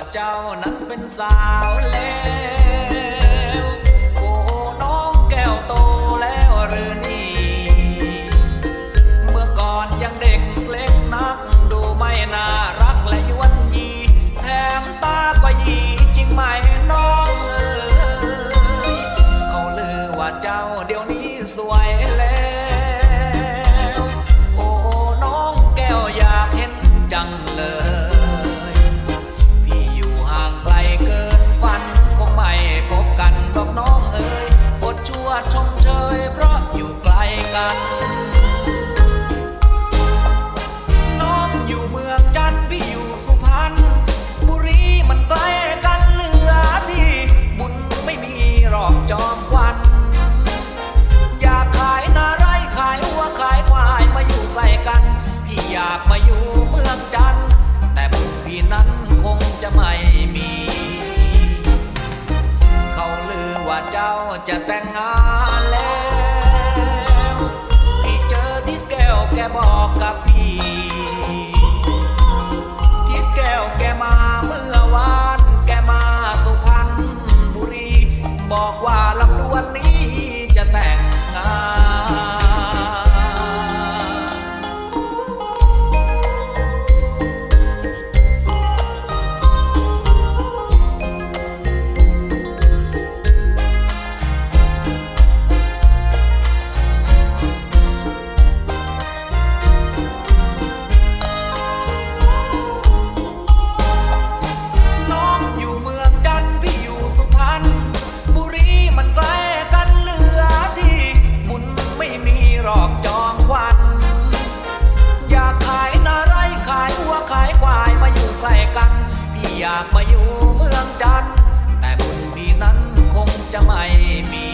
ว่าเจ้านั้นเป็นสาวแล้วโอ้น้องแก้วโตแล้วหรือนี่ เมื่อก่อนยังเด็กเล็กนัก ดูไม่น่ารักและยวนยี แถมตาก็ยีจริงไหมน้องเอ๋ยเขาลือว่าเจ้าเดี๋ยวนี้สวยแล้ว อยากมาอยู่เมืองจันทร์แต่บุญพี่นั้นคงจะไม่มี เขาลือว่าเจ้าจะแต่งงาน พี่อยากมาอยู่เมืองจันทร์แต่บุญพี่นั้นคงจะไม่มี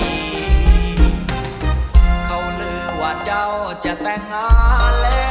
เขาลือว่าเจ้าจะแต่งงานแล้ว